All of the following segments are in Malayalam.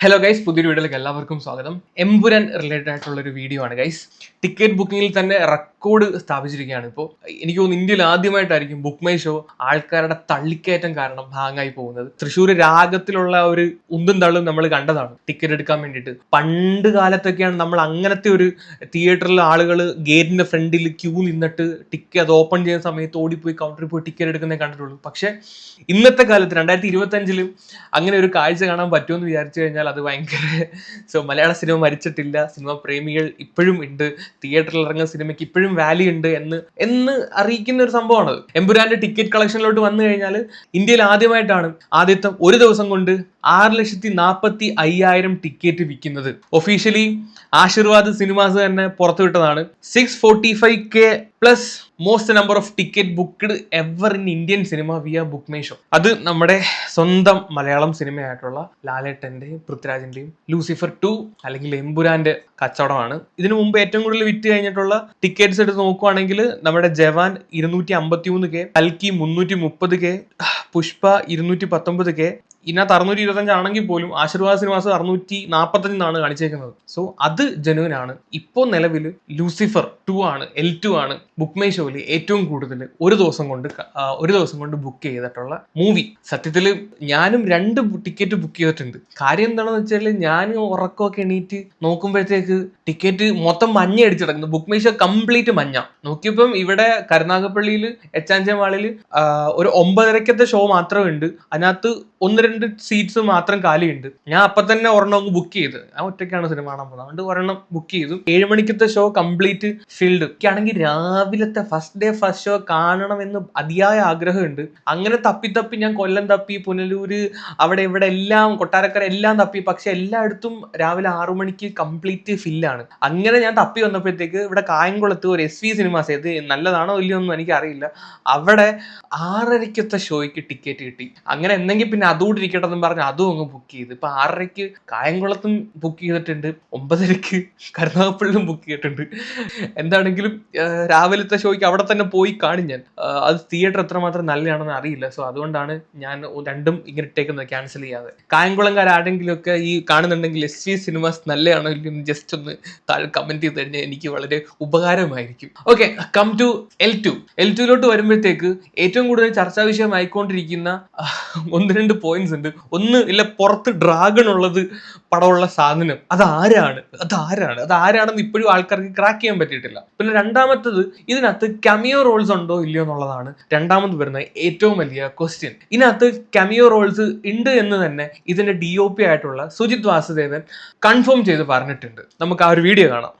ഹലോ ഗൈസ് പുതിയൊരു വീഡിയോയിലേക്ക് എല്ലാവർക്കും സ്വാഗതം. എംപുരൻ റിലേറ്റഡ് ആയിട്ടുള്ള ഒരു വീഡിയോ ആണ് ഗൈസ് ടിക്കറ്റ് ബുക്കിങ്ങിൽ തന്നെ റെക്കോർഡ് സ്ഥാപിച്ചിരിക്കുകയാണ്. ഇപ്പോൾ എനിക്ക് തോന്നുന്നു ഇന്ത്യയിൽ ആദ്യമായിട്ടായിരിക്കും ബുക്ക് മൈ ഷോ ആൾക്കാരുടെ തള്ളിക്കയറ്റം കാരണം ഹാങ്ങായി പോകുന്നത്. തൃശ്ശൂർ രാഗത്തിലുള്ള ഒരു ഉന്തും തള്ളും നമ്മൾ കണ്ടതാണ്. ടിക്കറ്റ് എടുക്കാൻ വേണ്ടിയിട്ട്. പണ്ട് കാലത്തൊക്കെയാണ് നമ്മൾ അങ്ങനത്തെ ഒരു തിയേറ്ററിൽ ആളുകൾ ഗേറ്റിന്റെ ഫ്രണ്ടിൽ ക്യൂ നിന്നിട്ട് ടിക്കറ്റ് അത് ഓപ്പൺ ചെയ്യുന്ന സമയത്ത് ഓടിപ്പോയി കൗണ്ടറിൽ പോയി ടിക്കറ്റ് എടുക്കുന്നേ കണ്ടിട്ടുള്ളൂ. പക്ഷേ ഇന്നത്തെ കാലത്ത് രണ്ടായിരത്തി ഇരുപത്തഞ്ചിലും അങ്ങനെ ഒരു കാഴ്ച കാണാൻ പറ്റുമെന്ന് വിചാരിച്ചു കഴിഞ്ഞാൽ അത് ഭയങ്കര സോ മലയാള സിനിമ മരിച്ചിട്ടില്ല. സിനിമ പ്രേമികൾ ഇപ്പോഴും ഉണ്ട്. തിയേറ്ററിൽ ഇറങ്ങുന്ന സിനിമയ്ക്ക് ഇപ്പോഴും വാല്യൂ ഉണ്ട് എന്ന് എന്ന് അറിയിക്കുന്ന ഒരു സംഭവമാണ് എമ്പുരാന്റെ ടിക്കറ്റ് കളക്ഷനിലോട്ട് വന്നു കഴിഞ്ഞാൽ ഇന്ത്യയിൽ ആദ്യമായിട്ടാണ് ആദ്യത്തെ ഒരു ദിവസം കൊണ്ട് ആറ് ലക്ഷത്തി നാൽപ്പത്തി അയ്യായിരം ടിക്കറ്റ് വിൽക്കുന്നത്. ഒഫീഷ്യലി ആശീർവാദ് സിനിമാസ് തന്നെ പുറത്തുവിട്ടതാണ്. Six forty five K plus most number of ticket booked ever in Indian cinema via BookMyShow അത് നമ്മുടെ സ്വന്തം മലയാളം സിനിമയായിട്ടുള്ള ലാലേട്ടന്റെയും പൃഥ്വിരാജിന്റെയും ലൂസിഫർ ടു അല്ലെങ്കിൽ എംപുരാന്റെ കച്ചവടമാണ്. ഇതിനു മുമ്പ് ഏറ്റവും കൂടുതൽ വിറ്റ് കഴിഞ്ഞിട്ടുള്ള ടിക്കറ്റ്സ് എടുത്ത് നോക്കുവാണെങ്കിൽ നമ്മുടെ ജവാൻ ഇരുന്നൂറ്റി അമ്പത്തി മൂന്ന് കെ കൽക്കി മുന്നൂറ്റി മുപ്പത് കെ പുഷ്പ ഇരുന്നൂറ്റി പത്തൊമ്പത് കെ ഇതിനകത്ത് അറുന്നൂറ്റി ഇരുപത്തഞ്ച് ആണെങ്കിൽ പോലും ആശീർവാദ് സിനിമാസ് അറുന്നൂറ്റി നാൽപ്പത്തഞ്ചാണ് കാണിച്ചേക്കുന്നത്. സോ അത് ജനുവൻ ആണ് ഇപ്പോൾ നിലവിൽ ലൂസിഫർ ടു ആണ് എൽ ടു ആണ് ബുക്ക് മൈ ഷോയിൽ ഏറ്റവും കൂടുതൽ ഒരു ദിവസം കൊണ്ട് ഒരു ദിവസം കൊണ്ട് ബുക്ക് ചെയ്തിട്ടുള്ള മൂവി സത്യത്തിൽ ഞാനും രണ്ട് ടിക്കറ്റ് ബുക്ക് ചെയ്തിട്ടുണ്ട്. കാര്യം എന്താണെന്ന് വെച്ചാൽ ഞാൻ ഉറക്കമൊക്കെ എണീറ്റ് നോക്കുമ്പോഴത്തേക്ക് ടിക്കറ്റ് മൊത്തം മഞ്ഞ അടിച്ചു കിടക്കുന്നു. ബുക്ക് മൈ ഷോ കംപ്ലീറ്റ് മഞ്ഞ. നോക്കിയപ്പം ഇവിടെ കരുനാഗപ്പള്ളിയിൽ എച്ചാഞ്ചമാളിൽ ഒരു ഒമ്പതരക്കത്തെ ഷോ മാത്രമേ ഉണ്ട് അതിനകത്ത് ഒന്ന് രണ്ട് സീറ്റ്സ് മാത്രം കാലിയുണ്ട്. ഞാൻ അപ്പൊ തന്നെ ഒരെണ്ണം ബുക്ക് ചെയ്ത്. ആ ഒറ്റയ്ക്കാണ് സിനിമ കാണാൻ പോകുന്നത്. അതുകൊണ്ട് ഒരെണ്ണം ബുക്ക് ചെയ്തു. ഏഴ് മണിക്കത്തെ ഷോ കംപ്ലീറ്റ് ഫീൽഡ് ആണെങ്കിൽ രാവിലത്തെ ഫസ്റ്റ് ഡേ ഫസ്റ്റ് ഷോ കാണണം എന്ന് അതിയായ ആഗ്രഹമുണ്ട്. അങ്ങനെ തപ്പി തപ്പി ഞാൻ കൊല്ലം തപ്പി പുനലൂര് അവിടെ ഇവിടെ എല്ലാം കൊട്ടാരക്കര എല്ലാം തപ്പി. പക്ഷെ എല്ലായിടത്തും രാവിലെ ആറു മണിക്ക് കംപ്ലീറ്റ് ഫില്ലാണ് അങ്ങനെ ഞാൻ തപ്പി വന്നപ്പോഴത്തേക്ക് ഇവിടെ കായംകുളത്ത് ഒരു എസ് വി സിനിമാസ് ഇത് നല്ലതാണോ ഇല്ലയോ ഒന്നും എനിക്ക് അറിയില്ല അവിടെ ആറരയ്ക്കത്തെ ഷോയ്ക്ക് ടിക്കറ്റ് കിട്ടി. അങ്ങനെ എന്തെങ്കിൽ പിന്നെ അതുകൂടി ഇരിക്കട്ടെ എന്ന് പറഞ്ഞ് അതും അങ്ങ് ബുക്ക് ചെയ്ത്. ഇപ്പൊ ആറരയ്ക്ക് കായംകുളത്തും ബുക്ക് ചെയ്തിട്ടുണ്ട്. ഒമ്പതരയ്ക്ക് കരുനാഗപ്പള്ളിലും ബുക്ക് ചെയ്തിട്ടുണ്ട്. എന്താണെങ്കിലും രാവിലത്തെ ഷോയ്ക്ക് അവിടെ തന്നെ പോയി കാണും ഞാൻ. അത് തിയേറ്റർ എത്രമാത്രം നല്ലതാണെന്ന് അറിയില്ല. സോ അതുകൊണ്ടാണ് ഞാൻ രണ്ടും ഇങ്ങനെ ഇട്ടേക്കുന്നത് ക്യാൻസൽ ചെയ്യാതെ. കായംകുളംകാർ ആരെങ്കിലും ഒക്കെ ഈ കാണുന്നുണ്ടെങ്കിൽ എസ് വി സിനിമാസ് നല്ലതാണോ ഇല്ലയോ ജസ്റ്റ് ഒന്ന് താഴെ കമന്റ് ചെയ്ത് കഴിഞ്ഞാൽ എനിക്ക് വളരെ ഉപകാരമായിരിക്കും. Okay come to L two L ടുയിലോട്ട് വരുമ്പോഴത്തേക്ക് ഏറ്റവും കൂടുതൽ ചർച്ചാ വിഷയമായിക്കൊണ്ടിരിക്കുന്ന ഒന്ന് രണ്ട് പോയിന്റ്സ് ഉണ്ട്. ഒന്ന് ഇല്ല പുറത്ത് ഡ്രാഗൺ ഉള്ളത് പടമുള്ള സാധനം. അതാരാണ്? അതാരാണ്? അതാരാണെന്ന് ഇപ്പോഴും ആൾക്കാർക്ക് ക്രാക്ക് ചെയ്യാൻ പറ്റിയിട്ടില്ല. പിന്നെ രണ്ടാമത്തത് ഇതിനകത്ത് കമിയോ റോൾസ് ഉണ്ടോ ഇല്ലയോ എന്നുള്ളതാണ് രണ്ടാമത് വരുന്ന ഏറ്റവും വലിയ ക്വസ്റ്റ്യൻ ഇതിനകത്ത് കമിയോ റോൾസ് ഉണ്ട് എന്ന് തന്നെ ഇതിന്റെ ഡി ഒ പി ആയിട്ടുള്ള സുജിത് വാസുദേവൻ കൺഫേം ചെയ്ത് പറഞ്ഞിട്ടുണ്ട്. നമുക്ക് ആ ഒരു വീഡിയോ കാണാം.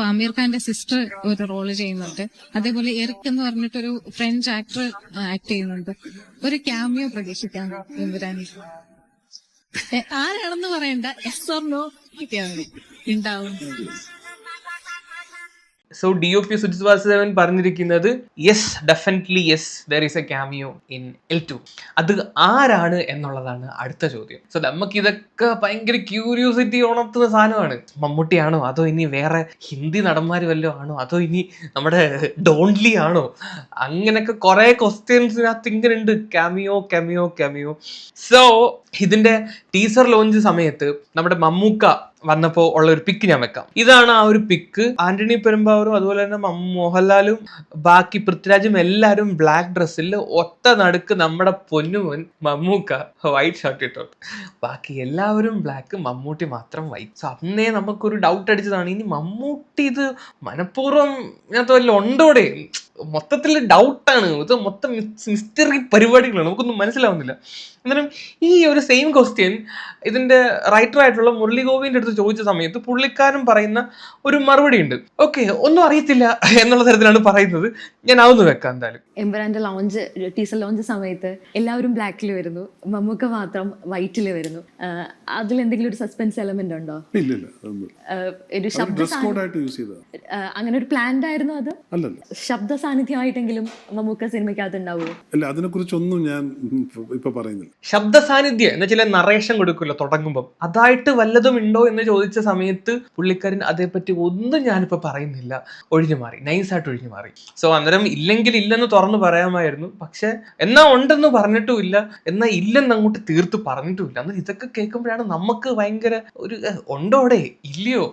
ആമീർ ഖാന്റെ സിസ്റ്റർ ഒരു റോൾ ചെയ്യുന്നുണ്ട്. അതേപോലെ എറിക് എന്ന് പറഞ്ഞിട്ടൊരു ഫ്രഞ്ച് ആക്ടർ ആക്ട് ചെയ്യുന്നുണ്ട്. ഒരു ക്യാമിയോ പ്രതീക്ഷിക്കാം എമ്പുരാനിൽ ആരാണെന്ന് പറയണ്ട. എസ് ഓർ നോ ഉണ്ടാവും. So D O P Sujith Vasudevan പറഞ്ഞിരിക്കുന്നത് yes definitely yes there is a cameo in L two അത് ആരാണ് എന്നുള്ളതാണ് അടുത്ത ചോദ്യം. സോ നമുക്ക് ഇതൊക്കെ ഭയങ്കര ക്യൂരിയോസിറ്റി ഉണർത്തുന്ന സാധനമാണ്. മമ്മൂട്ടിയാണോ? അതോ ഇനി വേറെ ഹിന്ദി നടന്മാർ വല്ലതും ആണോ? അതോ ഇനി നമ്മുടെ ഡോൺലി ആണോ? അങ്ങനെയൊക്കെ കുറെ ക്വസ്റ്റ്യൻസിനകത്ത് ഇങ്ങനെ ഉണ്ട് ക്യാമിയോ ക്യാമിയോ ക്യാമിയോ സോ ഇതിന്റെ ടീസർ ലോഞ്ച് സമയത്ത് നമ്മുടെ മമ്മൂക്ക വന്നപ്പോ ഉള്ള ഒരു പിക്ക് ഞാൻ വെക്കാം. ഇതാണ് ആ ഒരു പിക്ക് ആന്റണി പെരുമ്പാവൂരും അതുപോലെ തന്നെ മോഹൻലാലും ബാക്കി പൃഥ്വിരാജും എല്ലാരും ബ്ലാക്ക് ഡ്രസ്സിൽ ഒറ്റ നടുക്ക് നമ്മുടെ പൊന്നുമോൻ മമ്മൂക്ക വൈറ്റ് ഷർട്ട് ഇട്ടോട്ട് ബാക്കി എല്ലാവരും ബ്ലാക്ക് മമ്മൂട്ടി മാത്രം വൈറ്റ് സോ അന്നേ നമുക്കൊരു ഡൗട്ട് അടിച്ചതാണ്. ഇനി മമ്മൂട്ടി ഇത് മനഃപൂർവം ഇതിനകത്ത് വല്ല ഉണ്ടോടെ മൊത്തത്തിൽ ഡൗട്ടാണ് ഇത് മൊത്തം മിസ്റ്ററി പരിപാടികളാണ്. നമുക്കൊന്നും മനസ്സിലാവുന്നില്ല. എന്നാലും ഈ ഒരു സെയിം ക്വസ്റ്റ്യൻ ഇതിന്റെ റൈറ്റർ ആയിട്ടുള്ള മുരളി ഗോവിന്റെ അടുത്ത് ചോദിച്ച സമയത്ത് പുള്ളിക്കാരൻ പറയുന്ന ഒരു മറുപടി ഉണ്ട്. ഓക്കെ ഒന്നും അറിയത്തില്ല എന്നുള്ള തരത്തിലാണ് പറയുന്നത്. ഞാൻ അതൊന്ന് വെക്കാം എന്തായാലും. ലോഞ്ച് ടീസർ ലോഞ്ച് സമയത്ത് എല്ലാവരും ബ്ലാക്കിൽ വരുന്നു. മമ്മൂക്ക മാത്രം വൈറ്റിൽ വരുന്നു. അതിൽ എന്തെങ്കിലും ഒരു സസ്പെൻസ് എലമെന്റ് ഉണ്ടോ? ഒരു ശബ്ദ അങ്ങനെ ഒരു പ്ലാൻഡ് ആയിരുന്നു അത്? അല്ലല്ല. ശബ്ദ സാന്നിധ്യമായിട്ടെങ്കിലും മമ്മൂക്ക സിനിമയ്ക്കകത്ത് ഉണ്ടാവുമോ? അല്ല അതിനെക്കുറിച്ചൊന്നും ഞാൻ ഇപ്പൊ പറയുന്നില്ല. ശബ്ദ സാന്നിധ്യം എന്ന ചില നറേഷൻ കൊടുക്കുമല്ലോ തുടങ്ങുമ്പോൾ അതായിട്ട് വല്ലതും ഉണ്ടോ എന്ന് ചോദിച്ച സമയത്ത് പുള്ളിക്കാരൻ അതേപ്പറ്റി ഒന്നും ഞാനിപ്പോൾ പറയുന്നില്ല. ഒഴിഞ്ഞു മാറി. നൈസായിട്ട് ഒഴിഞ്ഞു മാറി. സോ അന്നേരം ഇല്ലെങ്കിൽ ഇല്ലെന്ന് തുറന്നു പറയാമായിരുന്നു. പക്ഷെ എന്നാ ഉണ്ടെന്ന് പറഞ്ഞിട്ടും ഇല്ല എന്നാ ഇല്ലെന്ന് അങ്ങോട്ട് തീർത്ത് പറഞ്ഞിട്ടും ഇല്ല അന്നേരം ഇതൊക്കെ കേൾക്കുമ്പോഴാണ് നമുക്ക് ഭയങ്കര ഒരു "ഏഹ്, ഉണ്ടോടെ ഇല്ലയോ?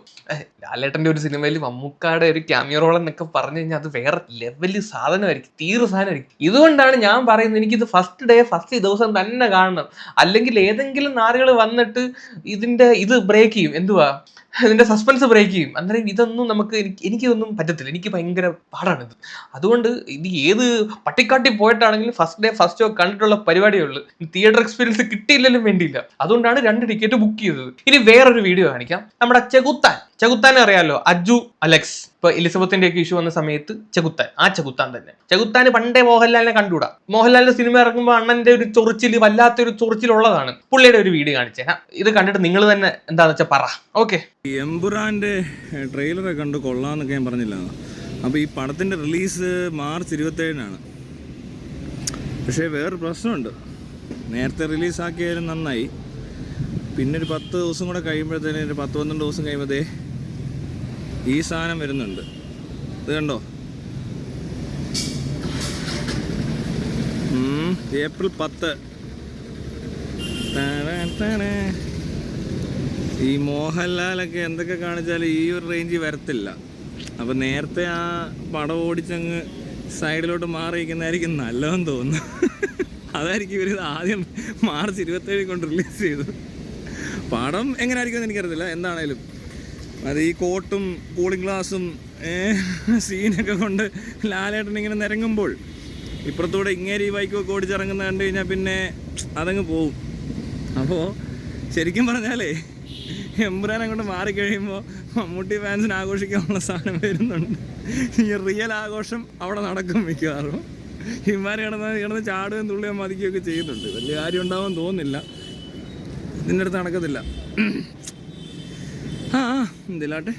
ലാലേട്ടന്റെ ഒരു സിനിമയിൽ മമ്മൂക്കാടെ ഒരു ക്യാമിയോ റോൾ എന്നൊക്കെ പറഞ്ഞു കഴിഞ്ഞാൽ അത് വേറെ ലെവലിൽ സാധനമായിരിക്കും. തീർ സാധനമായിരിക്കും. ഇതുകൊണ്ടാണ് ഞാൻ പറയുന്നത് എനിക്കിത് ഫസ്റ്റ് ഡേ ഫസ്റ്റ് ദിവസം തന്നെ കാണണം അല്ലെങ്കിൽ ഏതെങ്കിലും നാറുകൾ വന്നിട്ട് ഇതിന്റെ ഇത് ബ്രേക്ക് ചെയ്യും. എന്തുവാ? ഇതിന്റെ സസ്പെൻസ് ബ്രേക്ക് ചെയ്യും. അന്നേരം ഇതൊന്നും നമുക്ക് എനിക്ക് എനിക്കിതൊന്നും പറ്റത്തില്ല. എനിക്ക് ഭയങ്കര പാടാണ് ഇത്. അതുകൊണ്ട് ഇത് ഏത് പട്ടിക്കാട്ടി പോയിട്ടാണെങ്കിലും ഫസ്റ്റ് ഡേ ഫസ്റ്റ് ഷോ കണ്ടിട്ടുള്ള പരിപാടിയേ ഉള്ളൂ. തിയേറ്റർ എക്സ്പീരിയൻസ് കിട്ടിയില്ലെങ്കിലും വേണ്ടിയില്ല. അതുകൊണ്ടാണ് രണ്ട് ടിക്കറ്റ് ബുക്ക് ചെയ്തത്. ഇനി വേറൊരു വീഡിയോ കാണിക്കാം. നമ്മുടെ ചെകുത്താൻ. ചെകുത്താൻ അറിയാലോ? അജു അലക്സ്. ഇപ്പൊ എലിസബത്തിന്റെ ഒക്കെ ഇഷ്യൂ വന്ന സമയത്ത് ചെകുത്താൻ. ആ ചെകുത്താൻ തന്നെ. ചെകുത്താൻ പണ്ടേ മോഹൻലാലിനെ കണ്ടുകൂടാ? മോഹൻലാലിന്റെ സിനിമ ഇറങ്ങുമ്പോൾ അണ്ണന്റെ ഒരു ചൊറിച്ചിൽ വല്ലാത്തൊരു ചൊറിച്ചിലുള്ളതാണ്. പുള്ളിയുടെ ഒരു വീഡിയോ കാണിച്ചേ. ഇത് കണ്ടിട്ട് നിങ്ങൾ തന്നെ എന്താന്ന് വെച്ചാൽ പറ. ഓക്കെ ഈ എമ്പുറാന്റെ ട്രെയിലറെ കണ്ട് കൊള്ളാമെന്നൊക്കെ ഞാൻ പറഞ്ഞില്ല. അപ്പോൾ ഈ പടത്തിന്റെ റിലീസ് മാർച്ച് ഇരുപത്തേഴിനാണ്. പക്ഷേ വേറൊരു പ്രശ്നമുണ്ട്. നേരത്തെ റിലീസാക്കിയാലും നന്നായി. പിന്നെ ഒരു പത്ത് ദിവസം കൂടെ കഴിയുമ്പോഴത്തേന് ഒരു പത്ത് പന്ത്രണ്ട് ദിവസം കഴിയുമ്പോഴത്തേ ഈ സാധനം വരുന്നുണ്ട്. ഇത് കണ്ടോ? ഏപ്രിൽ പത്ത്. ഈ മോഹൻലാലൊക്കെ എന്തൊക്കെ കാണിച്ചാലും ഈ ഒരു റേഞ്ച് വരത്തില്ല. അപ്പം നേരത്തെ ആ പടം ഓടിച്ചങ്ങ് സൈഡിലോട്ട് മാറിയിരിക്കുന്നതായിരിക്കും നല്ലതെന്ന് തോന്നുന്നു. അതായിരിക്കും ഇവർ ആദ്യം മാർച്ച് ഇരുപത്തേഴ് കൊണ്ട് റിലീസ് ചെയ്തു പടം എങ്ങനെ എന്ന് എനിക്കറിയത്തില്ല. എന്താണേലും. അത് ഈ കോട്ടും കൂളിംഗ് ഗ്ലാസും സീനൊക്കെ കൊണ്ട് ലാലേട്ടൻ ഇങ്ങനെ നിരങ്ങുമ്പോൾ ഇപ്പുറത്തൂടെ ഇങ്ങേരി ബൈക്കൊക്കെ ഓടിച്ചിറങ്ങുന്ന കണ്ടു കഴിഞ്ഞാൽ പിന്നെ അതങ്ങ് പോവും. അപ്പോൾ ശരിക്കും പറഞ്ഞാലേ എമ്പുരാൻ അങ്ങോട്ട് മാറിക്കഴിയുമ്പോൾ മമ്മൂട്ടി ഫാൻസിന് ആഘോഷിക്കാനുള്ള സാധനം വരുന്നുണ്ട്. ഈ റിയൽ ആഘോഷം അവിടെ നടക്കും മിക്കവാറും. ഇമാർ കിടന്ന് കിടന്ന് ചാടുകയും തുള്ളുകയും മതിക്കുകയൊക്കെ ചെയ്യുന്നുണ്ട് വലിയ കാര്യം ഉണ്ടാവാൻ തോന്നുന്നില്ല. ഇതിന്റെ അടുത്ത് നടക്കത്തില്ല. ആ എന്തിലാട്ടെ?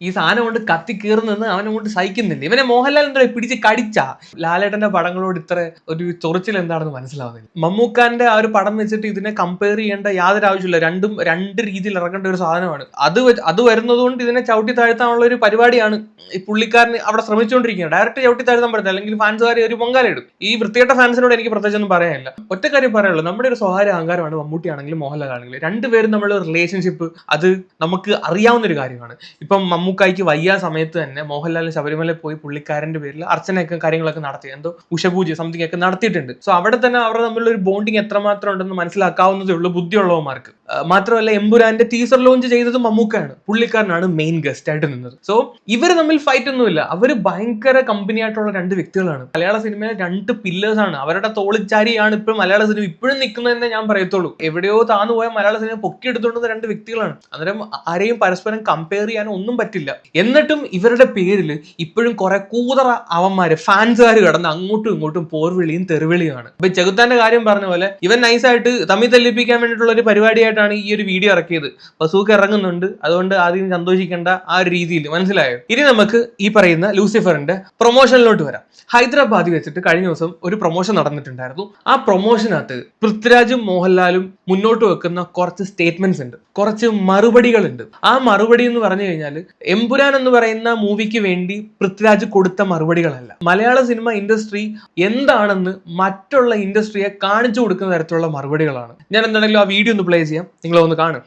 ഈ സാധനം കൊണ്ട് കത്തി കീറുന്നെന്ന് അവനെ കൊണ്ട് സഹിക്കുന്നില്ല. ഇവനെ മോഹൻലാൽ എന്താ പിടിച്ച് കടിച്ച. ലാലേട്ടന്റെ പടങ്ങളോട് ഇത്ര ഒരു ചൊറിച്ചിൽ എന്താണെന്ന് മനസ്സിലാവുന്നില്ല. മമ്മൂക്കാന്റെ ആ ഒരു പടം വെച്ചിട്ട് ഇതിനെ കമ്പയർ ചെയ്യേണ്ട യാതൊരു ആവശ്യമില്ല രണ്ടും രണ്ട് രീതിയിൽ ഇറങ്ങേണ്ട ഒരു സാധനമാണ്. അത് അത് വരുന്നത് കൊണ്ട് ഇതിനെ ചവിട്ടി താഴ്ത്താനുള്ള ഒരു പരിപാടിയാണ് ഈ പുള്ളിക്കാരൻ അവിടെ ശ്രമിച്ചുകൊണ്ടിരിക്കുന്നത്. ഡയറക്റ്റ് ചവിട്ടി താഴ്ത്താൻ പറ്റില്ല അല്ലെങ്കിൽ ഫാൻസുകാരെ ഒരു പൊങ്കാലിടും ഈ വൃത്തികെട്ട ഫാൻസിനോട് എനിക്ക് പ്രത്യേകിച്ച് ഒന്നും പറയാനില്ല. ഒറ്റ കാര്യം പറയുള്ളൂ നമ്മുടെ ഒരു സ്വകാര്യ അഹങ്കാരമാണ് മമ്മൂട്ടി ആണെങ്കിലും മോഹൻലാൽ ആണെങ്കിലും. രണ്ടുപേരും നമ്മൾ റിലേഷൻഷിപ്പ് അത് നമുക്ക് അറിയാവുന്ന ഒരു കാര്യമാണ്. ഇപ്പം മമ്മൂക്കായ്ക്ക് വയ്യ സമയത്ത് തന്നെ മോഹൻലാൽ ശബരിമല പോയി പുള്ളിക്കാരന്റെ പേരിൽ അർച്ചനയൊക്കെ കാര്യങ്ങളൊക്കെ നടത്തി. എന്തോ ഉഷപൂജ സംതിങ് ഒക്കെ നടത്തിയിട്ടുണ്ട്. സോ അവിടെ തന്നെ അവർ തമ്മിലുള്ള ഒരു ബോണ്ടിങ് എത്രമാത്രം ഉണ്ടെന്ന് മനസ്സിലാക്കാവുന്നതേ ഉള്ളൂ ബുദ്ധിയുള്ളവന്മാർക്ക്. മാത്രമല്ല എമ്പുരാന്റെ ടീസർ ലോഞ്ച് ചെയ്തത് മമ്മൂക്കാണ് പുള്ളിക്കാരനാണ് മെയിൻ ഗസ്റ്റ് ആയിട്ട് നിന്നത്. സോ ഇവർ തമ്മിൽ ഫൈറ്റ് ഒന്നുമില്ല. അവർ ഭയങ്കര കമ്പനി ആയിട്ടുള്ള രണ്ട് വ്യക്തികളാണ്. മലയാള സിനിമയിലെ രണ്ട് പില്ലേഴ്സ് ആണ്. അവരുടെ തോളിച്ചാരിയാണ് ഇപ്പോഴും മലയാള സിനിമ ഇപ്പോഴും നിൽക്കുന്നതെന്ന് ഞാൻ പറയത്തുള്ളൂ. എവിടെയോ താന്നു പോയ മലയാള സിനിമ പൊക്കിയെടുത്തുകൊണ്ടുന്ന രണ്ട് വ്യക്തികളാണ്. അന്നേരം ആരെയും പരസ്പരം കമ്പയർ ചെയ്യാനോ ഒന്നും പറ്റില്ല. എന്നിട്ടും ഇവരുടെ പേരിൽ ഇപ്പോഴും കുറെ കൂതറ അവന്മാര് ഫാൻസുകാർ കിടന്ന് അങ്ങോട്ടും ഇങ്ങോട്ടും പോർവിളിയും തെറിവിളിയുമാണ്. ഇപ്പൊ ചെകുത്താന്റെ കാര്യം പറഞ്ഞ പോലെ ഇവൻ നൈസായിട്ട് തമ്മി തെല്ലിപ്പിക്കാൻ വേണ്ടിയിട്ടുള്ള ഒരു പരിപാടിയായിട്ടാണ് ഈ ഒരു വീഡിയോ ഇറക്കിയത്. ബസൂക്ക് ഇറങ്ങുന്നുണ്ട്. അതുകൊണ്ട് ആദ്യം സന്തോഷിക്കേണ്ട ആ ഒരു രീതിയിൽ മനസ്സിലായോ? ഇനി നമുക്ക് ഈ പറയുന്ന ലൂസിഫറിന്റെ പ്രൊമോഷനിലോട്ട് വരാം. ഹൈദരാബാദിൽ വെച്ചിട്ട് കഴിഞ്ഞ ദിവസം ഒരു പ്രൊമോഷൻ നടന്നിട്ടുണ്ടായിരുന്നു. ആ പ്രൊമോഷനകത്ത് പൃഥ്വിരാജും മോഹൻലാലും മുന്നോട്ട് വെക്കുന്ന കുറച്ച് സ്റ്റേറ്റ്മെന്റ്സ് ഉണ്ട്. കുറച്ച് മറുപടികളുണ്ട്. ആ മറുപടി എന്ന് പറഞ്ഞു കഴിഞ്ഞാൽ എമ്പുരാൻ എന്ന് പറയുന്ന മൂവിക്ക് വേണ്ടി പൃഥ്വിരാജ് കൊടുത്ത മറുപടികളല്ല. മലയാള സിനിമ ഇൻഡസ്ട്രി എന്താണെന്ന് മറ്റുള്ള ഇൻഡസ്ട്രിയെ കാണിച്ചു കൊടുക്കുന്ന തരത്തിലുള്ള മറുപടികളാണ്. ഞാൻ എന്താണെങ്കിലും ആ വീഡിയോ ഒന്ന് പ്ലേ ചെയ്യാം. നിങ്ങൾ ഒന്ന് കാണും.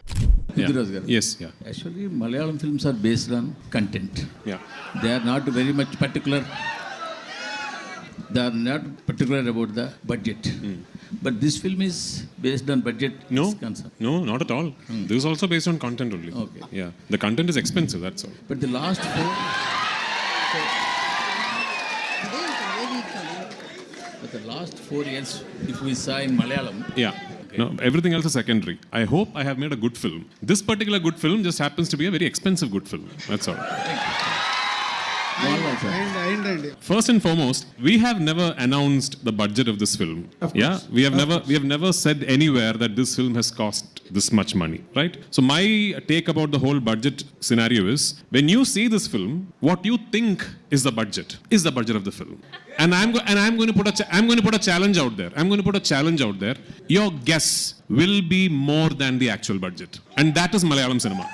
Actually, Malayalam films are based on content. yeah. They are not very much particular. They are not particular about the budget. Hmm. But this film is based on budget No, is concerned. no, not at all. Hmm. This is also based on content only. Okay. Yeah, the content is expensive. That's all. But the last four. But the last four years, if we saw in Malayalam, Yeah. No, everything else is secondary. I hope I have made a good film. This particular good film just happens to be a very expensive good film. That's all. First and foremost, we have never announced the budget of this film. yeah, we have never we have never said anywhere that this film has cost this much money, right? So my take about the whole budget scenario is when you see this film, what you think is the budget is the budget of the film. And I'm go- and I'm going to put a cha- I'm going to put a challenge out there. I'm going to put a challenge out there. Your guess will be more than the actual budget, and that is Malayalam cinema.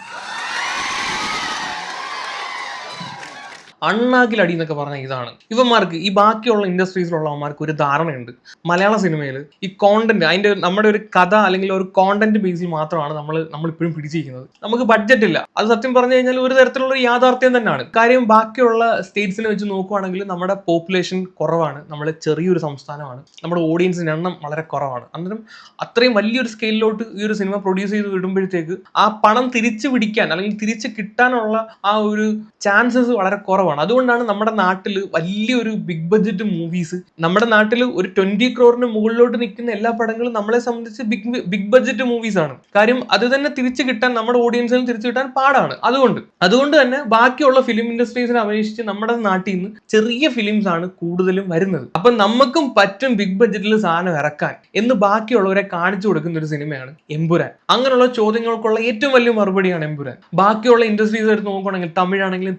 അണ്ണാക്കിലടി എന്നൊക്കെ പറഞ്ഞ ഇതാണ്. ഇവന്മാർക്ക് ഈ ബാക്കിയുള്ള ഇൻഡസ്ട്രീസിലുള്ളവന്മാർക്ക് ഒരു ധാരണയുണ്ട്. മലയാള സിനിമയിൽ ഈ കോണ്ടന്റ് അതിന്റെ നമ്മുടെ ഒരു കഥ അല്ലെങ്കിൽ ഒരു കോണ്ടന്റ് ബേസിൽ മാത്രമാണ് നമ്മൾ നമ്മൾ ഇപ്പോഴും പിടിച്ചിരിക്കുന്നത്. നമുക്ക് ബഡ്ജറ്റ് ഇല്ല. അത് സത്യം പറഞ്ഞു കഴിഞ്ഞാൽ ഒരു തരത്തിലുള്ള യാഥാർത്ഥ്യം തന്നെയാണ്. കാര്യം ബാക്കിയുള്ള സ്റ്റേറ്റ്സിനെ വെച്ച് നോക്കുവാണെങ്കിൽ നമ്മുടെ പോപ്പുലേഷൻ കുറവാണ്. നമ്മൾ ചെറിയൊരു സംസ്ഥാനമാണ്. നമ്മുടെ ഓഡിയൻസിന്റെ എണ്ണം വളരെ കുറവാണ്. അന്നേരം അത്രയും വലിയൊരു സ്കെയിലിലോട്ട് ഈ ഒരു സിനിമ പ്രൊഡ്യൂസ് ചെയ്ത് വിടുമ്പോഴത്തേക്ക് ആ പണം തിരിച്ചു പിടിക്കാൻ അല്ലെങ്കിൽ തിരിച്ചു കിട്ടാനുള്ള ആ ഒരു ചാൻസസ് വളരെ കുറവാണ്. അതുകൊണ്ടാണ് നമ്മുടെ നാട്ടിൽ വലിയൊരു ബിഗ് ബഡ്ജറ്റ് മൂവീസ് നമ്മുടെ നാട്ടിൽ ഒരു ട്വന്റി ക്രോറിന് മുകളിലോട്ട് നിൽക്കുന്ന എല്ലാ പടങ്ങളും നമ്മളെ സംബന്ധിച്ച് ബിഗ് ബിഗ് ബഡ്ജറ്റ് മൂവീസ് ആണ്. കാര്യം അത് തന്നെ തിരിച്ചു കിട്ടാൻ നമ്മുടെ ഓഡിയൻസിന് തിരിച്ചു കിട്ടാൻ പാടാണ്. അതുകൊണ്ട് അതുകൊണ്ട് തന്നെ ബാക്കിയുള്ള ഫിലിം ഇൻഡസ്ട്രീസിനെ അപേക്ഷിച്ച് നമ്മുടെ നാട്ടിൽ നിന്ന് ചെറിയ ഫിലിംസ് ആണ് കൂടുതലും വരുന്നത്. അപ്പൊ നമുക്കും പറ്റും ബിഗ് ബഡ്ജറ്റിൽ സാധനം ഇറക്കാൻ എന്ന് ബാക്കിയുള്ളവരെ കാണിച്ചു കൊടുക്കുന്ന ഒരു സിനിമയാണ് എമ്പുരാൻ. അങ്ങനെയുള്ള ചോദ്യങ്ങൾക്കുള്ള ഏറ്റവും വലിയ മറുപടിയാണ് എമ്പുരാൻ. ബാക്കിയുള്ള ഇൻഡസ്ട്രീസ് എടുത്ത് നോക്കുകയാണെങ്കിൽ തമിഴാണെങ്കിലും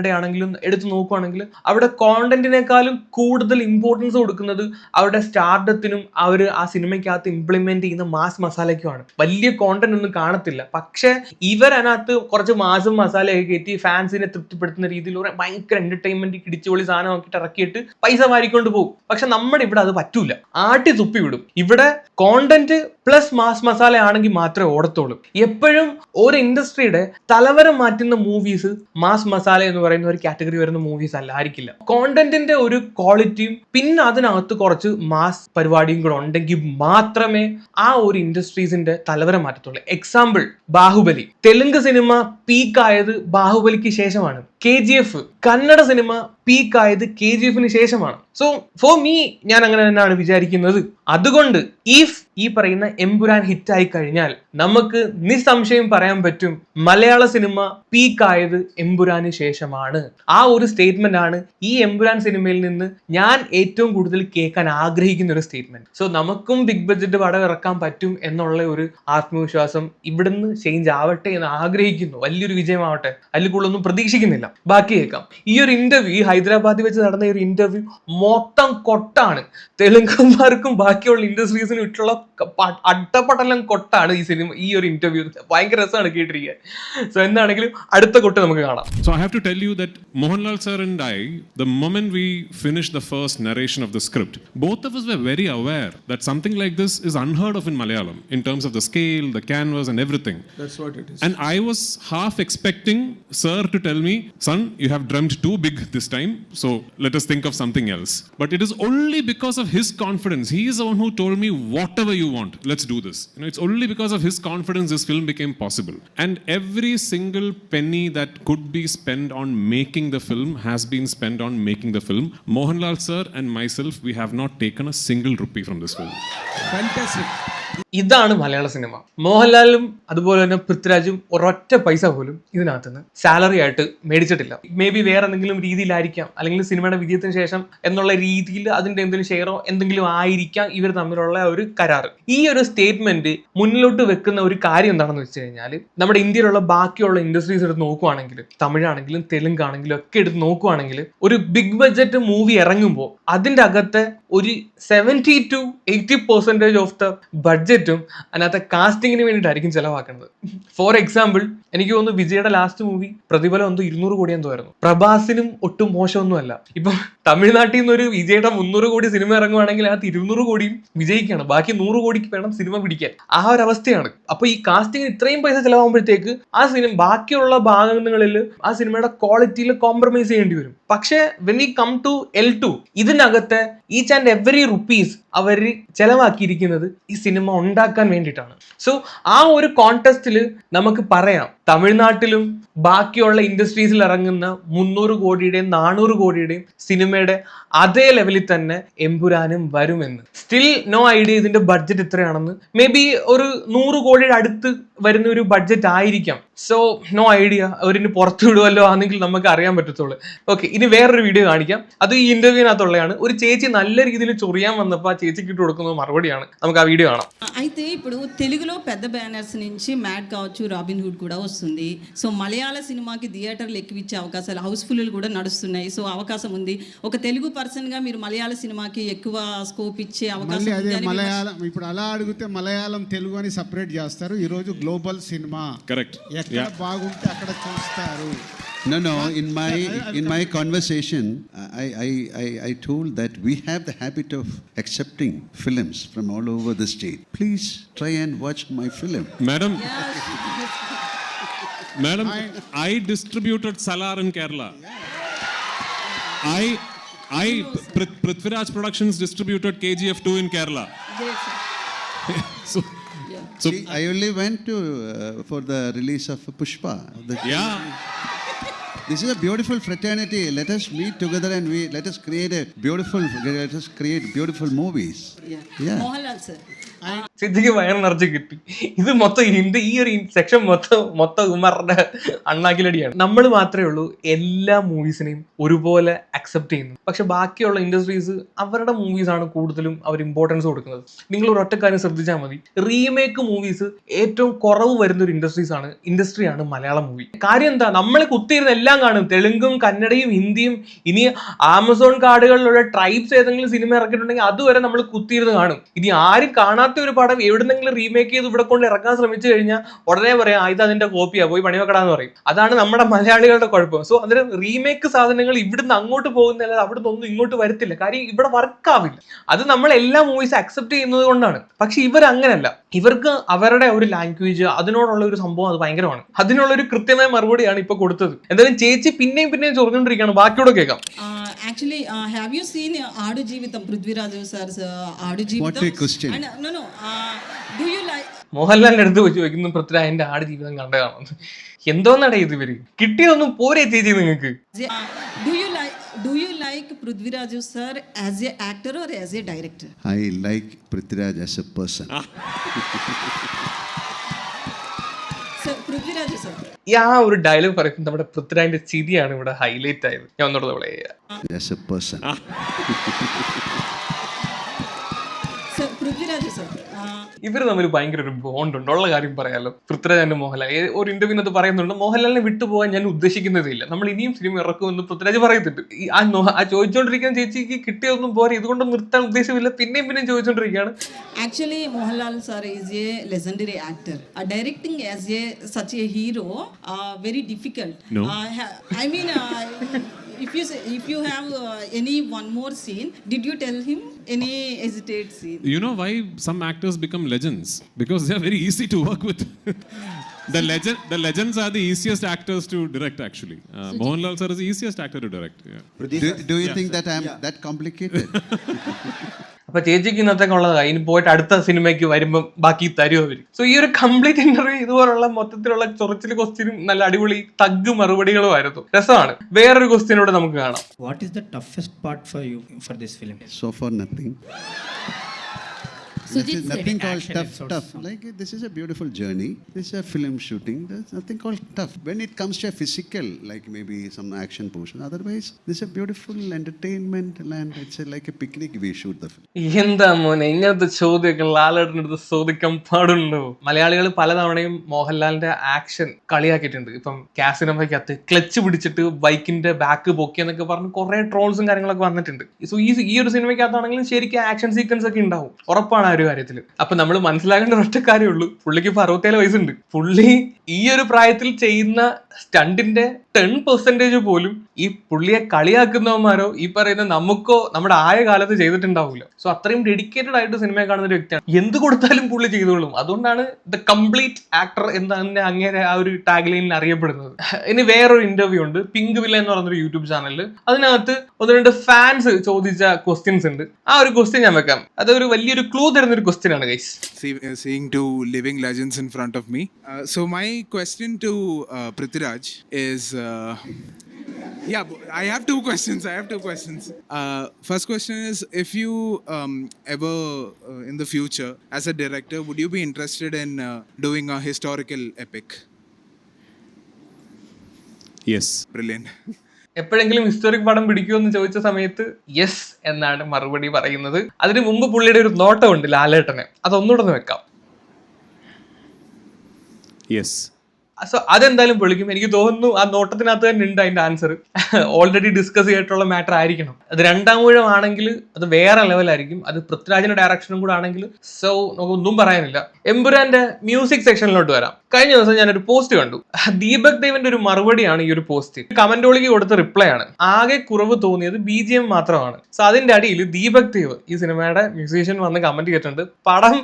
തെലുങ്കാണെങ്കിലും ആണെങ്കിലും എടുത്തു നോക്കുകയാണെങ്കിൽ അവിടെ കോണ്ടന്റിനേക്കാളും കൂടുതൽ ഇമ്പോർട്ടൻസ് കൊടുക്കുന്നത് അവരുടെ സ്റ്റാർഡത്തിനും അവർ ആ സിനിമയ്ക്കകത്ത് ഇംപ്ലിമെന്റ് ചെയ്യുന്ന മാസ് മസാലയ്ക്കുമാണ് വലിയ കോണ്ടന്റ് ഒന്നും കാണത്തില്ല. പക്ഷെ ഇവരതിനകത്ത് കുറച്ച് മാസും മസാലയൊക്കെ കയറ്റി ഫാൻസിനെ തൃപ്തിപ്പെടുത്തുന്ന രീതിയിൽ ഭയങ്കര എന്റർടൈൻമെന്റ് കിടിച്ചുപൊളി സാധനം നോക്കിയിട്ട് ഇറക്കിയിട്ട് പൈസ വാരിക്കൊണ്ട് പോകും. പക്ഷെ നമ്മുടെ ഇവിടെ അത് പറ്റൂല. ആട്ടി തുപ്പി വിടും ഇവിടെ കോണ്ടന്റ് പ്ലസ് മാസ് മസാല ആണെങ്കിൽ മാത്രമേ ഓടത്തുള്ളൂ. എപ്പോഴും ഒരു ഇൻഡസ്ട്രിയുടെ തലവരം മാറ്റുന്ന മൂവീസ് മാസ് മസാല എന്ന് പറയുന്ന ഒരു കാറ്റഗറി വരുന്ന മൂവീസ് അല്ലായിരിക്കില്ല കോണ്ടന്റിന്റെ ഒരു ക്വാളിറ്റിയും പിന്നെ അതിനകത്ത് കുറച്ച് മാസ് പരിപാടിയും കൂടെ ഉണ്ടെങ്കിൽ മാത്രമേ ആ ഒരു ഇൻഡസ്ട്രീസിന്റെ തലവരം മാറ്റത്തുള്ളൂ. Example Baahubali. Telugu cinema peak ആയത് ബാഹുബലിക്ക് ശേഷമാണ്. K G F Kannada cinema peak ആയത് കെ ജി എഫിന് ശേഷമാണ്. സോ ഫോർ മീ ഞാൻ അങ്ങനെ തന്നെയാണ് വിചാരിക്കുന്നത്. അതുകൊണ്ട് ഇഫ് ഈ പറയുന്ന എംപുരാൻ ഹിറ്റ് ആയി കഴിഞ്ഞാൽ നമുക്ക് നിസ്സംശയം പറയാൻ പറ്റും മലയാള സിനിമ പീക്ക് ആയത് എംപുരാന് ശേഷമാണ്. ആ ഒരു സ്റ്റേറ്റ്മെന്റ് ആണ് ഈ എംപുരാൻ സിനിമയിൽ നിന്ന് ഞാൻ ഏറ്റവും കൂടുതൽ കേൾക്കാൻ ആഗ്രഹിക്കുന്ന ഒരു സ്റ്റേറ്റ്മെന്റ് സോ നമുക്കും ബിഗ് ബഡ്ജറ്റ് പടം ഇറക്കാൻ പറ്റും എന്നുള്ള ഒരു ആത്മവിശ്വാസം ഇവിടുന്ന് ചേഞ്ച് ആവട്ടെ എന്ന് ആഗ്രഹിക്കുന്നു. വലിയൊരു വിജയമാവട്ടെ. അതിൽ കൂടുതലൊന്നും പ്രതീക്ഷിക്കുന്നില്ല. ബാക്കി കേൾക്കാം. ഈ ഒരു ഇന്റർവ്യൂ ഹൈദരാബാദിൽ വെച്ച് നടന്ന ഈ ഒരു ഇന്റർവ്യൂ മൊത്തം കൊട്ടാണ്. തെലുങ്കന്മാർക്കും ബാക്കിയുള്ള ഇൻഡസ്ട്രീസിനും ഇട്ടുള്ള അട്ടപ്പടലം കൊട്ടാണ് ഈ സിനിമ ഈ ഒരു ഇന്റർവ്യൂ ഭയങ്കര രസമാണ് കേട്ടിരിക്കുക സോ എന്താണെങ്കിലും അടുത്ത കൊട്ട് നമുക്ക് കാണാം. So I have to tell you that Mohanlal sir and I the moment we finish the first narration of the script both of we very aware that something like this is unheard of in Malayalam in terms of the scale the canvas and everything and I was half expecting sir to tell me son you have drum too big this time, so let us think of something else. But it is only because of his confidence. He is the one who told me, whatever you want, let's do this. You know, it's only because of his confidence this film became possible. And every single penny that could be spent on making the film has been spent on making the film. Mohanlal sir and myself, we have not taken a single rupee from this film. Fantastic. ഇതാണ് മലയാള സിനിമ. മോഹൻലാലും അതുപോലെ തന്നെ പൃഥ്വിരാജും ഒരൊറ്റ പൈസ പോലും ഇതിനകത്തുനിന്ന് സാലറി ആയിട്ട് മേടിച്ചിട്ടില്ല. മേ ബി വേറെ എന്തെങ്കിലും രീതിയിലായിരിക്കാം. അല്ലെങ്കിൽ സിനിമയുടെ വിജയത്തിന് ശേഷം എന്നുള്ള രീതിയിൽ അതിന്റെ എന്തെങ്കിലും ഷെയറോ എന്തെങ്കിലും ആയിരിക്കാം ഇവർ തമ്മിലുള്ള ഒരു കരാർ. ഈ ഒരു സ്റ്റേറ്റ്മെന്റ് മുന്നിലോട്ട് വെക്കുന്ന ഒരു കാര്യം എന്താണെന്ന് വെച്ച് കഴിഞ്ഞാൽ നമ്മുടെ ഇന്ത്യയിലുള്ള ബാക്കിയുള്ള ഇൻഡസ്ട്രീസ് എടുത്ത് നോക്കുവാണെങ്കിൽ തമിഴാണെങ്കിലും തെലുങ്കാണെങ്കിലും ഒക്കെ എടുത്ത് നോക്കുവാണെങ്കിൽ ഒരു ബിഗ് ബഡ്ജറ്റ് മൂവി ഇറങ്ങുമ്പോൾ അതിന്റെ അകത്തെ ഒരു seventy to eighty percentage of the ബഡ്ജറ്റും അതിനകത്തെ കാസ്റ്റിങ്ങിന് വേണ്ടിയിട്ടായിരിക്കും ചിലവാക്കുന്നത്. ഫോർ എക്സാമ്പിൾ എനിക്ക് തോന്നുന്നു വിജയുടെ ലാസ്റ്റ് മൂവി പ്രതിഫലം എന്തോ ഇരുന്നൂറ് കോടി എന്തോ ആയിരുന്നു. പ്രഭാസിനും ഒട്ടും മോശമൊന്നുമല്ല. ഇപ്പം തമിഴ്നാട്ടിൽ നിന്ന് ഒരു വിജയുടെ മുന്നൂറ് കോടി സിനിമ ഇറങ്ങുവാണെങ്കിൽ അതിനകത്ത് ഇരുന്നൂറ് കോടിയും വിജയിക്കാണ്. ബാക്കി നൂറ് കോടിക്ക് വേണം സിനിമ പിടിക്കാൻ. ആ ഒരു അവസ്ഥയാണ്. അപ്പൊ ഈ കാസ്റ്റിങ്ങിന് ഇത്രയും പൈസ ചിലവാകുമ്പോഴത്തേക്ക് ആ സിനിമ ബാക്കിയുള്ള ഭാഗങ്ങളിൽ ആ സിനിമയുടെ ക്വാളിറ്റിയിൽ കോംപ്രമൈസ് ചെയ്യേണ്ടി വരും. പക്ഷേ when we come to L two ഇതിനകത്തെ ഈച്ച് ആൻഡ് എവറി റുപ്പീസ് അവർ ചെലവാക്കിയിരിക്കുന്നത് ഈ സിനിമ ഉണ്ടാക്കാൻ വേണ്ടിയിട്ടാണ്. സോ ആ ഒരു കോൺടെസ്റ്റിൽ നമുക്ക് പറയാം. തമിഴ്നാട്ടിലും ബാക്കിയുള്ള ഇൻഡസ്ട്രീസിൽ ഇറങ്ങുന്ന മുന്നൂറ് കോടിയുടെയും നാനൂറ് കോടിയുടെയും സിനിമയുടെ അതേ ലെവലിൽ തന്നെ എമ്പുരാനും വരുമെന്ന് സ്റ്റിൽ നോ ഐഡിയ ഇതിന്റെ ബഡ്ജറ്റ് എത്രയാണെന്ന് മേ ബി ഒരു നൂറ് കോടിയുടെ അടുത്ത് വരുന്ന ഒരു ബഡ്ജറ്റ് ആയിരിക്കാം സോ നോ ഐഡിയ അവരിന് പുറത്തു വിടുമല്ലോ ആണെങ്കിൽ നമുക്ക് അറിയാൻ പറ്റത്തുള്ളൂ ഓക്കെ ഇനി വേറൊരു വീഡിയോ കാണിക്കാം അത് ഈ ഇന്റർവ്യൂവിനകത്തുള്ളതാണ് ഒരു ചേച്ചി നല്ല രീതിയിൽ ചൊറിയാൻ വന്നപ്പോൾ ആ ചേച്ചിക്ക് ഇട്ട് കൊടുക്കുന്ന മറുപടിയാണ് നമുക്ക് ആ വീഡിയോ കാണാം అయితే ఇప్పుడు తెలుగులో పెద్ద బ్యానర్స్ నుంచి మ్యాట్ కావచ్చు రాబిన్ హుడ్ కూడా వస్తుంది సో మలయాళ సినిమాకి థియేటర్లు ఎక్కువిచ్చే అవకాశాలు హౌస్ఫుల్ కూడా నడుస్తున్నాయి సో అవకాశం ఉంది ఒక తెలుగు పర్సన్గా మీరు మలయాళ సినిమాకి ఎక్కువ స్కోప్ ఇచ్చే అవకాశం అదే మలయాళం ఇప్పుడు అలా అడిగితే మలయాళం తెలుగు అని సపరేట్ చేస్తారు ఈరోజు గ్లోబల్ సినిమా Correct. ఎక్కడ బాగుంటే అక్కడ చూస్తారు No, no. In my in my conversation, I, I, I, I told that we have the habit of accepting films from all over the state. Please try and watch my film. Madam, Madam, I distributed Salar in Kerala. I, I, Prithviraj Productions distributed KGF 2 in Kerala. so, so See, I only went to uh, for the release of Pushpa. The- yeah. This is a beautiful fraternity. Let us meet together and we let us create a beautiful. Let us create beautiful movies. Yeah. Mohanlal sir. Siddique wire നിറച്ച് കിട്ടി. ഇത് മൊത്തം ഇതിന്റെ ഈ ഒരു സെക്ഷൻ മൊത്തം മൊത്തം ഉമറിന്റെ അണ്ണാക്കിലടിയാണ്. നമ്മൾ മാത്രമേ ഉള്ളൂ എല്ലാ മൂവീസിനെയും ഒരുപോലെ അക്സെപ്റ്റ് ചെയ്യുന്നു. പക്ഷെ ബാക്കിയുള്ള ഇൻഡസ്ട്രീസ് അവരുടെ മൂവീസ് ആണ് കൂടുതലും അവർ ഇമ്പോർട്ടൻസ് കൊടുക്കുന്നത്. നിങ്ങൾ ഒരു കാര്യം ശ്രദ്ധിച്ചാൽ മതി. റീമേക്ക് മൂവീസ് ഏറ്റവും കുറവ് വരുന്ന ഒരു ഇൻഡസ്ട്രീസ് ആണ് ഇൻഡസ്ട്രിയാണ് മലയാളം മൂവി കാര്യം എന്താ? നമ്മൾ കുത്തിയിരുന്ന എല്ലാം കാണും. തെലുങ്കും കന്നഡയും ഹിന്ദിയും ഇനി ആമസോൺ കാർഡുകളിലുള്ള ട്രൈബ്സ് ഏതെങ്കിലും സിനിമ ഇറക്കിയിട്ടുണ്ടെങ്കിൽ അതുവരെ നമ്മൾ കുത്തിയിരുന്ന് കാണും. ഇനി ആരും കാണാത്ത മറ്റേ ഒരു പടം എവിടുന്നെങ്കിലും റീമേക്ക് ചെയ്ത് ഇവിടെ കൊണ്ട് ഇറക്കാൻ ശ്രമിച്ചു കഴിഞ്ഞാൽ ഉടനെ പറയാം ഇത് അതിന്റെ കോപ്പിയാ പോയി പണി വെക്കടാന്ന് പറയും. അതാണ് നമ്മുടെ മലയാളികളുടെ കുഴപ്പം. സോ അതിന് റീമേക്ക് സാധനങ്ങൾ ഇവിടുന്ന് അങ്ങോട്ട് പോകുന്നില്ല അവിടുന്ന് ഒന്നും ഇങ്ങോട്ട് വരത്തില്ല. കാര്യം ഇവിടെ വർക്ക് ആവില്ല. അത് നമ്മൾ എല്ലാ മൂവീസ് അക്സെപ്റ്റ് ചെയ്യുന്നത് കൊണ്ടാണ്. പക്ഷെ ഇവർ അങ്ങനെയല്ല ഇവർക്ക് അവരുടെ ഒരു ലാംഗ്വേജ് അതിനോടുള്ള ഒരു സംഭവം അത് ഭയങ്കരമാണ്. അതിനുള്ള ഒരു കൃത്യമായ മറുപടിയാണ് ഇപ്പൊ കൊടുത്തത്. എന്തായാലും ചേച്ചി പിന്നെയും പിന്നെയും ചോദിച്ചുകൊണ്ടിരിക്കുകയാണ് ബാക്കിയോടെ കേൾക്കാം. Actually have you seen Aadujeevitham Prithviraj sir Aadujeevitham? പറയുന്നു ഡു യു ലൈക്ക് മോഹൻലാലിന്റെ അടുത്ത് വെച്ച് വയ്ക്കുന്നു പൃഥ്വിരാജിന്റെ ആട് ജീവിതം കണ്ടതാണ് എന്തോന്നാടേ ഇത് ഇവർ? കിട്ടിയതൊന്നും പോരെ ചേച്ചി നിങ്ങൾക്ക്? Do you do you sir as a actor or as a director Prithviraj as a person sir ആ ഒരു ഡയലോഗ് പറയുമ്പോൾ നമ്മുടെ പൃഥ്വിരാജിന്റെ ചിരിയാണ് ഇവിടെ ഹൈലൈറ്റ് ആയത്. ഞാൻ ഒന്നോട് as a person Prithviraj sir. ഇവർ തമ്മിൽ ഭയങ്കര ഒരു ബോണ്ട് ഉണ്ട്. ഉള്ള കാര്യം പറയാലോ. പൃഥ്വിരാജന്റെ മോഹൻലാൽ. ഒരു ഇന്റർവ്യൂവിനകത്ത് പറയുന്നുണ്ട് മോഹൻലാലിനെ വിട്ടുപോകാൻ ഞാൻ ഉദ്ദേശിക്കുന്നതില്ല നമ്മൾ ഇനിയും സിനിമ ഇറക്കുമെന്ന് പൃഥ്വിരാജ് പറയുന്നുണ്ട്. ആ ആ ചോദിച്ചുകൊണ്ടിരിക്കുന്ന ചേച്ചിക്ക് കിട്ടിയതൊന്നും പോരെ. ഇതുകൊണ്ട് നിർത്താൻ ഉദ്ദേശമില്ല. പിന്നെയും പിന്നെയും ചോദിച്ചുകൊണ്ടിരിക്കുകയാണ് actually Mohanlal sir is a legendary actor directing as a such a hero very difficult I mean No. Ha- I mean, if you say, if you have uh, any one more scene, did you tell him any hesitate scene? you know why some actors become legends? Because they are very easy to work with. the legend, the legends are the easiest actors to direct. Actually, uh, Mohanlal sir is the easiest actor to direct. Yeah. Do, do you think that I'm that complicated? അപ്പൊ ചേച്ചിക്ക് ഇന്നത്തെ ഉള്ളതാ ഇനി പോയിട്ട് അടുത്ത സിനിമയ്ക്ക് വരുമ്പോൾ ബാക്കി തരും അവർ? സോ ഈ ഒരു കംപ്ലീറ്റ് ഇന്റർവ്യൂ ഇതുപോലുള്ള മൊത്തത്തിലുള്ള ചൊറിച്ചിൽ ക്വസ്റ്റ്യനും നല്ല അടിപൊളി തഗ് മറുപടികളും ആയിരുന്നു. രസമാണ്. വേറൊരു ക്വസ്റ്റ്യനോട് നമുക്ക് കാണാം. What is the toughest part for you for this film so for nothing. Is nothing called tough, tough. Like this is a beautiful journey. This is a film shooting. There's nothing called tough. When it comes to a physical, like maybe some action portion. Otherwise, this is a beautiful entertainment land. it's a, like a picnic. We shoot the film. എന്താ മോനെ ഇങ്ങനത്തെ ചോദ്യമൊക്കെ ലാലേട്ടന്റെ അടുത്ത് ചോദിക്കാൻ പാടുണ്ടോ മലയാളികൾ പലതവണയും മോഹൻലാലിന്റെ ആക്ഷൻ കളിയാക്കിയിട്ടുണ്ട് ഇപ്പം കാസിനമ്മയ്ക്കകത്ത് ക്ലച്ച് പിടിച്ചിട്ട് ബൈക്കിന്റെ ബാക്ക് പൊക്കി എന്നൊക്കെ പറഞ്ഞ് കുറെ ട്രോൾസും കാര്യങ്ങളൊക്കെ വന്നിട്ടുണ്ട് സോ ഈ ഈ ഒരു സിനിമയ്ക്കകത്താണെങ്കിലും ശരിക്കും ആക്ഷൻ സീക്വൻസ് ഒക്കെ ഉണ്ടാവും ഉറപ്പാണ് ആ ഒരു കാര്യത്തിൽ അപ്പൊ നമ്മൾ മനസ്സിലാക്കേണ്ട ഒറ്റ കാര്യമുള്ളൂ. പുള്ളിക്ക് ഇപ്പൊ അറുപത്തേഴ് വയസ്സുണ്ട്. പുള്ളി ഈ ഒരു പ്രായത്തിൽ ചെയ്യുന്ന സ്റ്റണ്ടിന്റെ ടെൻ പെർസെന്റേജ് പോലും ഈ പുള്ളിയെ കളിയാക്കുന്നവന്മാരോ ഈ പറയുന്ന നമുക്കോ നമ്മുടെ ആയ കാലത്ത് ചെയ്തിട്ടുണ്ടാവില്ല സോ അത്രയും ഡെഡിക്കേറ്റഡ് ആയിട്ട് സിനിമയെ കാണുന്ന ഒരു വ്യക്തിയാണ്. എന്ത് കൊടുത്താലും പുള്ളി ചെയ്തോളും. അതുകൊണ്ടാണ് ദ കംപ്ലീറ്റ് ആക്ടർ എന്ന് അങ്ങനെ ആ ഒരു ടാഗ് ലൈനിൽ അറിയപ്പെടുന്നത്. ഇനി വേറൊരു ഇന്റർവ്യൂ ഉണ്ട്. പിങ്ക് വില്ല എന്ന് ഒരു യൂട്യൂബ് ചാനലിൽ അതിനകത്ത് ഒന്ന് രണ്ട് ഫാൻസ് ചോദിച്ച ക്വസ്റ്റ്യൻസ് ഉണ്ട്. ആ ഒരു ക്വസ്റ്റ്യൻ ഞാൻ വെക്കാം. അതൊരു വലിയൊരു ക്ലൂ തരുന്ന എന്നൊരു ക്വസ്റ്റ്യൻ ആണ് guys see, uh, seeing two living legends in front of me. Uh, so my question to uh, Prithviraj is, uh, yeah, b- I have two questions. I have two questions. Uh, first question is, if you um, ever uh, in the future, as a director, would you be interested in uh, doing a historical epic? Yes. Brilliant. എപ്പോഴെങ്കിലും ഹിസ്റ്റോറിക് പടം പിടിക്കുമോ എന്ന് ചോദിച്ച സമയത്ത് യെസ് എന്നാണ് മറുപടി പറയുന്നത്. അതിനു മുമ്പ് പുള്ളിയുടെ ഒരു നോട്ടമുണ്ട് ലാലേട്ടന്. അതൊന്നുകൂടെ ഒന്ന് വെക്കാം. യെസ് സോ അതെന്തായാലും പൊളിക്കും. എനിക്ക് തോന്നുന്നു ആ നോട്ടത്തിനകത്ത് തന്നെ ഉണ്ട് അതിന്റെ ആൻസർ ഓൾറെഡി ഡിസ്കസ് ചെയ്തിട്ടുള്ള മാറ്റർ ആയിരിക്കണം. അത് രണ്ടാം ഊഴമാണെങ്കിൽ അത് വേറെ ലെവലായിരിക്കും അത് പൃഥ്വിരാജിന്റെ ഡയറക്ഷനും കൂടെ ആണെങ്കിൽ സോ നമുക്ക് ഒന്നും പറയാനില്ല. എമ്പുരാന്റെ മ്യൂസിക് സെക്ഷനിലോട്ട് വരാം. കഴിഞ്ഞ ദിവസം ഞാൻ ഒരു പോസ്റ്റ് കണ്ടു. ദീപക് ദേവിന്റെ ഒരു മറുപടിയാണ് ഈ ഒരു പോസ്റ്റ്. കമന്റോളിക്ക് കൊടുത്ത റിപ്ലൈ ആണ്. ആകെ കുറവ് തോന്നിയത് ബി ജി എം മാത്രമാണ്. സോ അതിന്റെ അടിയിൽ ദീപക് ദേവ് ഈ സിനിമയുടെ മ്യൂസീഷ്യൻ വന്ന് കമന്റ് ചെയ്തിട്ടുണ്ട്. പടം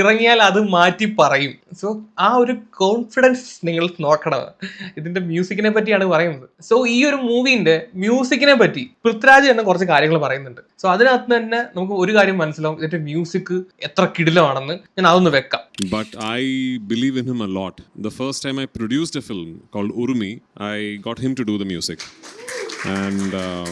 ഇറങ്ങിയാൽ അത് മാറ്റി പറയും. സോ ആ ഒരു കോൺഫിഡൻസ് നിങ്ങൾ നോക്കണം. ഇതിന്റെ മ്യൂസിക്കിനെ പറ്റിയാണ് പറയുന്നത്. സോ ഈ ഒരു മൂവിന്റെ മ്യൂസിക്കിനെ പറ്റി പൃഥ്വിരാജ് തന്നെ കുറച്ച് കാര്യങ്ങൾ പറയുന്നുണ്ട്. സോ അതിനകത്ത് തന്നെ നമുക്ക് ഒരു കാര്യം മനസ്സിലാവും. ഇതിന്റെ മ്യൂസിക് എത്ര കിടിലമാണെന്ന് ഞാൻ അതൊന്ന് വെക്കാം. But I believe in lot. The first time I produced a film called Urumi, I got him to do the music. And uh,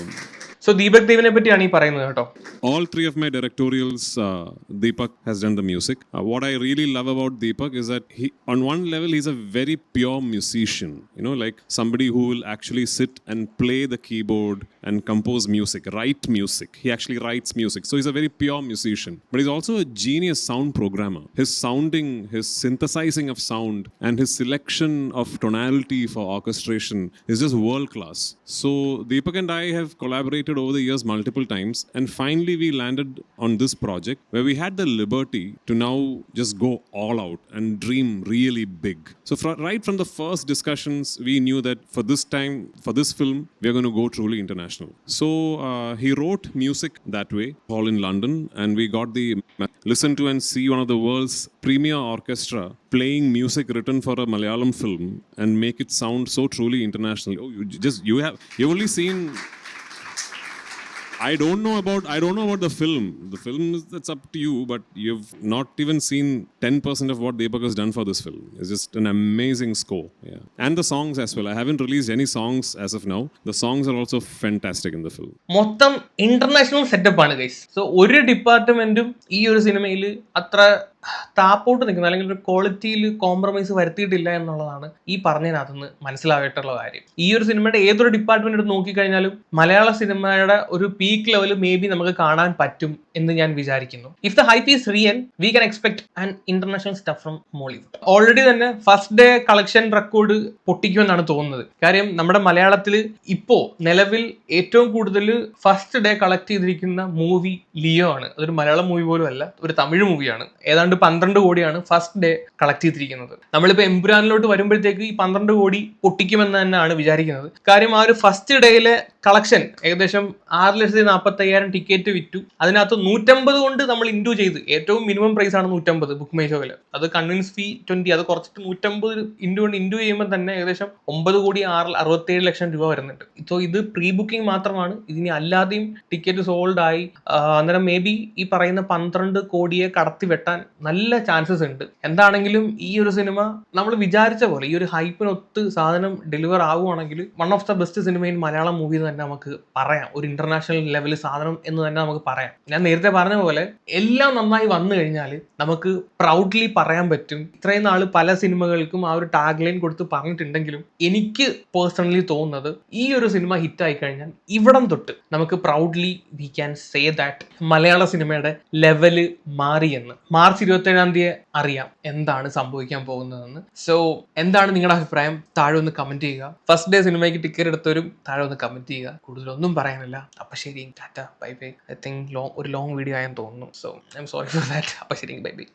so Deepak ദേവിനെ പറ്റിയാണ് ഈ പറയുന്നത് കേട്ടോ all three of my directorials, uh, Deepak has done the music. Uh, what I really love about Deepak is that he, on one level, he's a very pure musician. You know, like somebody who will actually sit and play the keyboard and compose music, write music. He actually writes music. So he's a very pure musician. But he's also a genius sound programmer. His sounding, his synthesizing of sound, and his selection of tonality for orchestration is just world class. So Deepak and I collaborated over the years multiple times, and finally we landed on this project where we had the liberty to now just go all out and dream really big. So fr- right from the first discussions, we knew that for this time, for this film, we're going to go truly international. So uh, he wrote music that way, all in London, and we got the listen to and see one of the world's premier orchestra playing music written for a Malayalam film and make it sound so truly international. Oh, you just you have you've only seen. I don't know about I don't know about the film. The film is that's up to you, but you've not even seen ten percent of what Deepak has done for this film. It's just an amazing score. Yeah, and the songs as well. I haven't released any songs as of now. The songs are also fantastic in the film. മൊത്തം ഇന്റർനാഷണൽ സെറ്റപ്പ് ആണ് ഗൈസ് സോ ഒരു ഡിപ്പാർട്ട്മെന്റും ഈ ഒരു സിനിമയിൽ അത്ര താപ്പോട്ട് നിൽക്കുന്ന അല്ലെങ്കിൽ ഒരു ക്വാളിറ്റിയിൽ കോംപ്രമൈസ് വരുത്തിയിട്ടില്ല എന്നുള്ളതാണ് ഈ പറഞ്ഞതിനകത്തുനിന്ന് മനസ്സിലായിട്ടുള്ള കാര്യം. ഈ ഒരു സിനിമയുടെ ഏതൊരു ഡിപ്പാർട്ട്മെന്റ് എടുത്ത് നോക്കിക്കഴിഞ്ഞാലും മലയാള സിനിമയുടെ ഒരു പീക്ക് ലെവൽ മേ ബി നമുക്ക് കാണാൻ പറ്റും എന്ന് ഞാൻ വിചാരിക്കുന്നു. If the hype is real we can expect an international stuff from Mollywood already തന്നെ ഫസ്റ്റ് ഡേ കളക്ഷൻ റെക്കോർഡ് പൊട്ടിക്കുമെന്നാണ് തോന്നുന്നത്. കാര്യം നമ്മുടെ മലയാളത്തിൽ ഇപ്പോ നിലവിൽ ഏറ്റവും കൂടുതൽ ഫസ്റ്റ് ഡേ കളക്ട് ചെയ്തിരിക്കുന്ന മൂവി ലിയോ ആണ്. അതൊരു മലയാളം മൂവി പോലും അല്ല ഒരു തമിഴ് മൂവിയാണ് ഏതാണ്ട് പന്ത്രണ്ട് കോടിയാണ് ഫസ്റ്റ് ഡേ കളക്ട് ചെയ്തിരിക്കുന്നത്. നമ്മളിപ്പോൾ എംബ്രാനിലോട്ട് വരുമ്പോഴത്തേക്ക് ഈ പന്ത്രണ്ട് കോടി പൊട്ടിക്കുമെന്ന് തന്നെയാണ് വിചാരിക്കുന്നത്. കാര്യം ആ ഒരു ഫസ്റ്റ് ഡേയിലെ കളക്ഷൻ ഏകദേശം ആറ് ലക്ഷത്തി നാൽപ്പത്തി അയ്യായിരം ടിക്കറ്റ് വിറ്റു. അതിനകത്ത് നൂറ്റമ്പത് കൊണ്ട് നമ്മൾ ഇൻഡു ചെയ്ത്. ഏറ്റവും മിനിമം പ്രൈസ് ആണ് നൂറ്റമ്പത് ബുക്ക് മൈ ഷോയിൽ അത് കൺവിൻസ് ഫീ ട്വന്റി അത് കുറച്ചിട്ട് നൂറ്റമ്പത് ഇൻഡു കൊണ്ട് ഇൻഡു ചെയ്യുമ്പോൾ തന്നെ ഏകദേശം ഒമ്പത് കോടി ആറ് അറുപത്തേഴ് ലക്ഷം രൂപ വരുന്നുണ്ട്. സോ ഇത് പ്രീ ബുക്കിംഗ് മാത്രമാണ്. ഇതിനി അല്ലാതെയും ടിക്കറ്റ് സോൾഡ് ആയി. അന്നേരം മേ ബി ഈ പറയുന്ന പന്ത്രണ്ട് കോടിയെ കടത്തി വെട്ടാൻ നല്ല ചാൻസസ് ഉണ്ട്. എന്താണെങ്കിലും ഈ ഒരു സിനിമ നമ്മൾ വിചാരിച്ച പോലെ ഈ ഒരു ഹൈപ്പിനൊത്ത് സാധനം ഡെലിവർ ആവുകയാണെങ്കിൽ one of the best cinema in Malayalam movie എന്ന് തന്നെ നമുക്ക് പറയാം. ഒരു ഇന്റർനാഷണൽ ലെവൽ സാധനം എന്ന് തന്നെ നമുക്ക് പറയാം. ഞാൻ നേരത്തെ പറഞ്ഞ പോലെ എല്ലാം നന്നായി വന്നു കഴിഞ്ഞാൽ നമുക്ക് പ്രൗഡ്ലി പറയാൻ പറ്റും. ഇത്രയും നാൾ പല സിനിമകൾക്കും ആ ഒരു ടാഗ് ലൈൻ കൊടുത്ത് പറഞ്ഞിട്ടുണ്ടെങ്കിലും എനിക്ക് പേഴ്സണലി തോന്നുന്നത് ഈ ഒരു സിനിമ ഹിറ്റ് ആയി കഴിഞ്ഞാൽ ഇവിടം തൊട്ട് നമുക്ക് proudly we can say that Malayala സിനിമയുടെ ലെവൽ മാറിയെന്ന് മാർച്ച് ഇരുപത്തേഴാം തീയതി അറിയാം എന്താണ് സംഭവിക്കാൻ പോകുന്നതെന്ന്. സോ എന്താണ് നിങ്ങളുടെ അഭിപ്രായം? താഴെ ഒന്ന് കമന്റ് ചെയ്യുക. ഫസ്റ്റ് ഡേ സിനിമയ്ക്ക് ടിക്കറ്റ് എടുത്തവരും താഴെ ഒന്ന് കമന്റ് ചെയ്യുക. കൂടുതലൊന്നും പറയാനില്ല. അപ്പൊ ശരി tata bye bye. I think long ഒരു ലോങ് വീഡിയോ ആയെന്ന് തോന്നുന്നു. So I'm sorry for that അപ്പൊ ശരി ബൈ ബൈ.